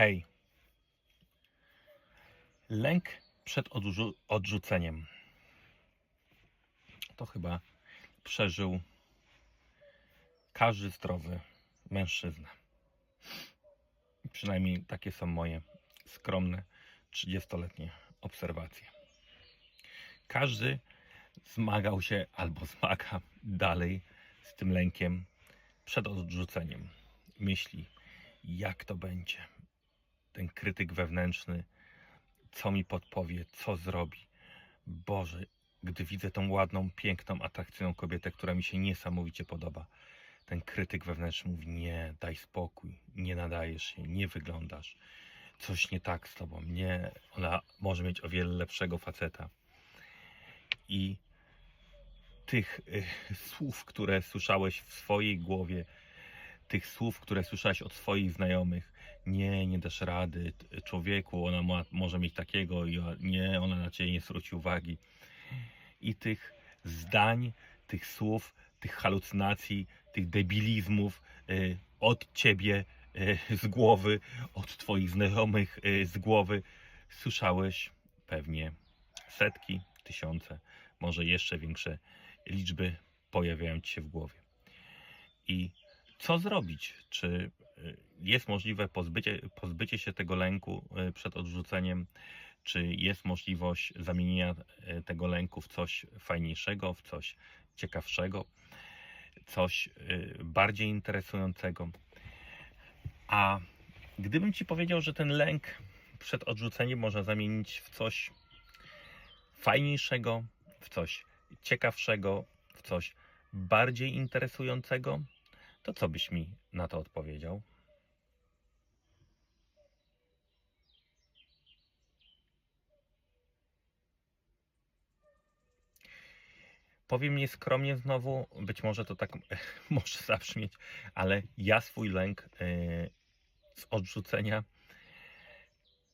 Hej. Lęk przed odrzu- odrzuceniem. To chyba przeżył każdy zdrowy mężczyzna. Przynajmniej takie są moje skromne 30-letnie obserwacje. Każdy zmagał się albo zmaga dalej z tym lękiem przed odrzuceniem. Myśli, jak to będzie. Ten krytyk wewnętrzny, co mi podpowie, co zrobi. Boże, gdy widzę tą ładną, piękną, atrakcyjną kobietę, która mi się niesamowicie podoba, ten krytyk wewnętrzny mówi: Nie, daj spokój, nie nadajesz się, nie wyglądasz. Coś nie tak z tobą. Nie, ona może mieć o wiele lepszego faceta. I tych y, słów, które słyszałeś w swojej głowie, tych słów, które słyszałeś od swoich znajomych, nie, nie dasz rady, człowieku, ona ma, może mieć takiego, i nie, ona na ciebie nie zwróci uwagi. I tych zdań, tych słów, tych halucynacji, tych debilizmów y, od ciebie y, z głowy, od twoich znajomych y, z głowy słyszałeś pewnie setki, tysiące, może jeszcze większe liczby pojawiają ci się w głowie. I co zrobić? Czy y, jest możliwe pozbycie, pozbycie się tego lęku y, przed odrzuceniem? Czy jest możliwość zamienienia y, tego lęku w coś fajniejszego, w coś ciekawszego, coś bardziej interesującego? A gdybym ci powiedział, że ten lęk przed odrzuceniem można zamienić w coś fajniejszego, w coś ciekawszego, w coś bardziej interesującego, to co byś mi na to odpowiedział? Powiem nieskromnie znowu, być może to tak może zabrzmieć, ale ja swój lęk yy, z odrzucenia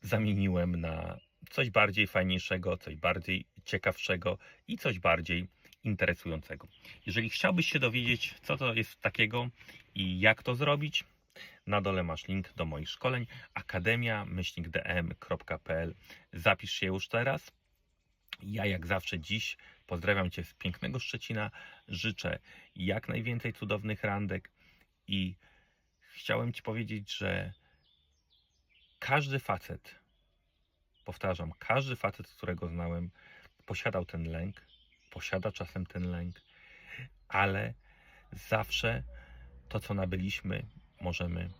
zamieniłem na coś bardziej fajniejszego, coś bardziej ciekawszego i coś bardziej interesującego. Jeżeli chciałbyś się dowiedzieć, co to jest takiego i jak to zrobić, na dole masz link do moich szkoleń akademia-dm.pl. Zapisz się już teraz. Ja jak zawsze dziś pozdrawiam Cię z pięknego Szczecina. Życzę jak najwięcej cudownych randek i chciałem Ci powiedzieć, że każdy facet, powtarzam, każdy facet, którego znałem, posiadał ten lęk, posiada czasem ten lęk, ale zawsze to, co nabyliśmy, możemy